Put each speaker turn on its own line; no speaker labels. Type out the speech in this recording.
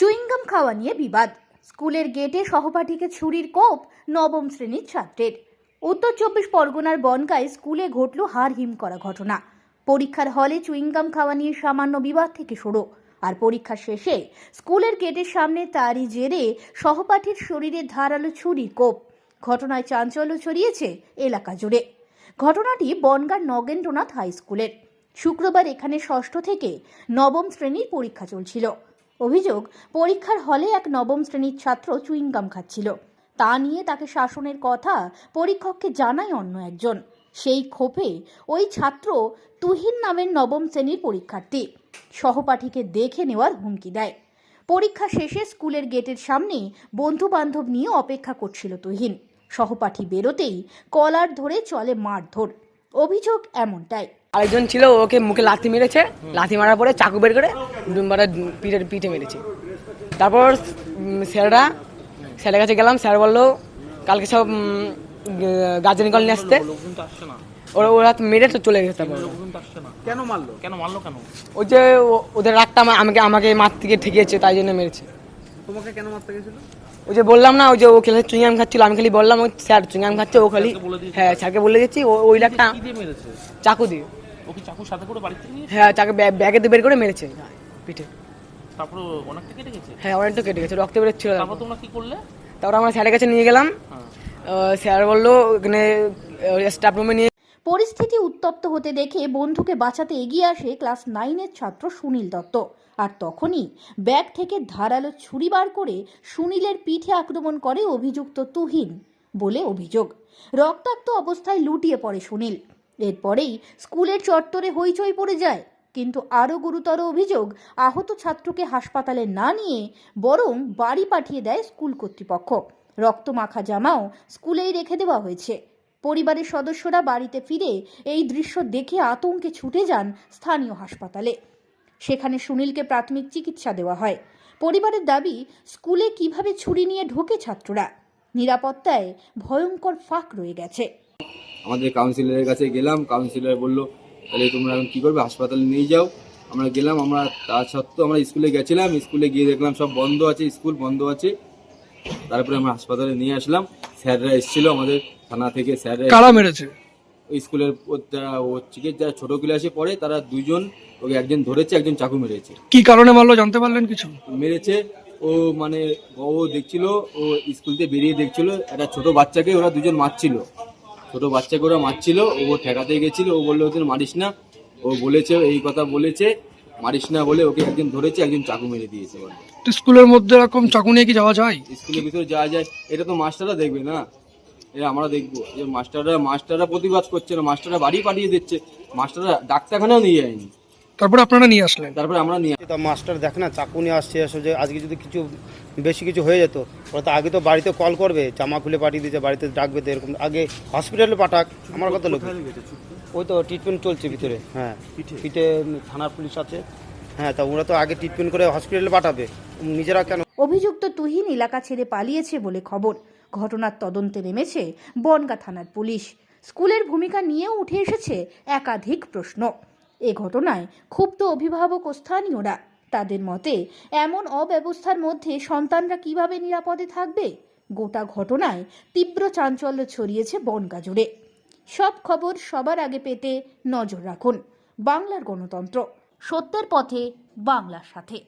Chewing gum খাওয়া নিয়ে বিবাদ। স্কুলের গেটে সহপাঠীকে ছুরির কোপ নবম শ্রেণির ছাত্রের। উত্তর চব্বিশ পরগনার বনগায় স্কুলে ঘটল হার হিম করা ঘটনা। পরীক্ষার হলে চুইংগাম খাওয়া নিয়ে সামান্য বিবাদ থেকে শুরু আর পরীক্ষা শেষে স্কুলের গেটের সামনে তারই জেরে সহপাঠীর শরীরে ধারালো ছুরির কোপ। ঘটনায় চাঞ্চল্য ছড়িয়েছে এলাকা জুড়ে। ঘটনাটি বনগার নগেন্দ্রনাথ হাই স্কুলের। শুক্রবার এখানে ষষ্ঠ থেকে নবম শ্রেণির পরীক্ষা চলছিল। অভিযোগ, পরীক্ষার হলে এক নবম শ্রেণির ছাত্র চুইংগাম খাচ্ছিল। তা নিয়ে তাকে শাসনের কথা পরীক্ষককে জানায় অন্য একজন। সেই ক্ষোভে ওই ছাত্র তুহিন নামের নবম শ্রেণির পরীক্ষার্থী। সহপাঠীকে দেখে নেওয়ার হুমকি দেয়। পরীক্ষা শেষে স্কুলের গেটের সামনে বন্ধু বান্ধব নিয়ে অপেক্ষা করছিল তুহিন। সহপাঠী বেরোতেই কলার ধরে চলে মারধর। অভিযোগ এমনটাই।
আরেকজন ছিল ওকে মুখে লাথি মেরেছে লাথি মারার পরে চাকু বের করে ডুমবাটা পিঠে পিঠে মেরেছে। তারপর স্যাররা স্যারের কাছে গেলাম স্যার বলল কালকে সব গার্জেন কল নিয়ে আসতে।
লোকজন তো আসছে না
ওরা ওরা মেরে তো চলে গেছে তারপর।
কেন মারলো?
কেন মারলো কেন?
ওই যে ওদের রাগটা আমাকে আমাকে মার থেকে ঠেকিয়েছে তাই জন্য মেরেছে।
তোমাকে কেন মারতে গেছিল?
ওই যে বললাম না ওই যে ও খেলে চুইয়াম খাচ্ছিল আমি খালি বললাম ওই স্যার চুইয়াম খাচ্ছে ও খালি
স্যারকে বলে দিয়েছে?
হ্যাঁ স্যারকে বলে দিচ্ছি ও- ওই লাগটা
কি
চাকু দিয়ে।
ও কি চাকুর সাথে করে বাড়ি থেকে নিয়ে
হ্যাঁ চাকু দিয়ে বের করে মেরেছে। পিঠে।
তারপর অনেকটা কেটে গেছে?
হ্যাঁ অনেকটা কেটে গেছে রক্ত বেরোচ্ছিল
তারপর। তোমরা কি করলে?
তারপর আমরা স্যারের কাছে নিয়ে গেলাম।
হ্যাঁ।
স্যার বলল এখানে স্টাফ রুমে নিয়ে
পরিস্থিতি উত্তপ্ত হতে দেখে বন্ধুকে বাঁচাতে এগিয়ে আসে ক্লাস নাইনের ছাত্র সুনীল দত্ত। আর তখনই ব্যাগ থেকে ধারালো ছুরি বার করে সুনীলের পিঠে আক্রমণ করে অভিযুক্ত তুহিন বলে অভিযোগ। রক্তাক্ত অবস্থায় লুটিয়ে পড়ে সুনীল। এরপরেই স্কুলের চত্বরে হইচই পড়ে যায়। কিন্তু আরও গুরুতর অভিযোগ, আহত ছাত্রকে হাসপাতালে না নিয়ে বরং বাড়ি পাঠিয়ে দেয় স্কুল কর্তৃপক্ষ। রক্তমাখা জামাও স্কুলেই রেখে দেওয়া হয়েছে। পরিবারের সদস্যরা বাড়িতে ফিরে এই দৃশ্য দেখে আতঙ্কে ছুটে যান স্থানীয় হাসপাতালে। সেখানে সুনীলকে প্রাথমিক চিকিৎসা দেওয়া হয়। পরিবারের দাবি, স্কুলে কীভাবে ছুরি নিয়ে ঢোকে ছাত্ররা? নিরাপত্তায় ভয়ঙ্কর ফাঁক রয়ে গেছে।
আমাদের কাউন্সিলরের কাছে গেলাম কাউন্সিলর বলল তাহলে তোমরা এখন কী করবে? হাসপাতালে নিয়ে যাও। আমরা গেলাম আমরা তা সত্ত্বেও আমরা স্কুলে গেছিলাম স্কুলে গিয়ে দেখলাম সব বন্ধ আছে স্কুল বন্ধ আছে। তারপরে আমরা হাসপাতালে নিয়ে আসলাম। স্যাররা এসেছিল আমাদের থানা থেকে স্যাররা
কারা মেরেছে?
স্কুলের যারা ও যারা ছোটো ক্লাসে পড়ে তারা দুজন ওকে একজন ধরেছে একজন চাকু মেরেছে।
কি কারণে মারলো জানতে পারলেন কিছু?
মেরেছে ও মানে ও দেখছিল ও স্কুল থেকে বেরিয়ে দেখছিল একটা ছোট বাচ্চাকে ওরা দুজন মারছিল। ছোট বাচ্চা করে মারছিল ও ঠেকাতে গেছিল ও বলল ওদের মারিস না। ও বলেছে এই কথা বলেছে মারিস না বলে ওকে একদিন ধরেছে একজন চাকু মেরে দিয়েছে বলে।
তো স্কুলের মধ্যে এরকম চাকু নিয়ে কি যাওয়া যায়?
স্কুলের ভিতরে যাওয়া যায়। এটা তো মাস্টাররা দেখবে না? এটা আমরা দেখব। যে মাস্টাররা মাস্টাররা প্রতিবাদ করছে না মাস্টাররা বাড়ি পাঠিয়ে দিচ্ছে। মাস্টাররা ডাক্তারখানাও নিয়ে যায়নি।
তারপরে আপনারা নিয়ে আসলেন।
তারপরে আমরা নিয়ে
তা মাস্টার দেখ না চাকু নিয়ে আসছে এসব যে আজকে যদি কিছু বেশি কিছু হয়ে যেত ওরা তো আগে তো বাড়িতে কল করবে জামা খুলে পাঠিয়ে দিয়েছে বাড়িতে ডাকবে তো এরকম। আগে হসপিটালে পাঠাক আমার কথা লোক? ওই তো ট্রিটমেন্ট চলছে ভিতরে হ্যাঁ। পিঠে? থানার পুলিশ আছে। হ্যাঁ তা ওরা তো আগে ট্রিটমেন্ট করে হসপিটালে পাঠাবে। নিজেরা কেন?
অভিযুক্ত তুহিন এলাকা ছেড়ে পালিয়েছে বলে খবর। ঘটনার তদন্তে নেমেছে বনগা থানার পুলিশ। স্কুলের ভূমিকা নিয়েও উঠে এসেছে একাধিক প্রশ্ন। এ ঘটনায় ক্ষুব্ধ অভিভাবক ও স্থানীয়রা। তাদের মতে, এমন অব্যবস্থার মধ্যে সন্তানরা কীভাবে নিরাপদে থাকবে? গোটা ঘটনায় তীব্র চাঞ্চল্য ছড়িয়েছে বনগা জুড়ে সব খবর সবার আগে পেতে নজর রাখুন বাংলার গণতন্ত্র। সত্যের পথে বাংলার সাথে।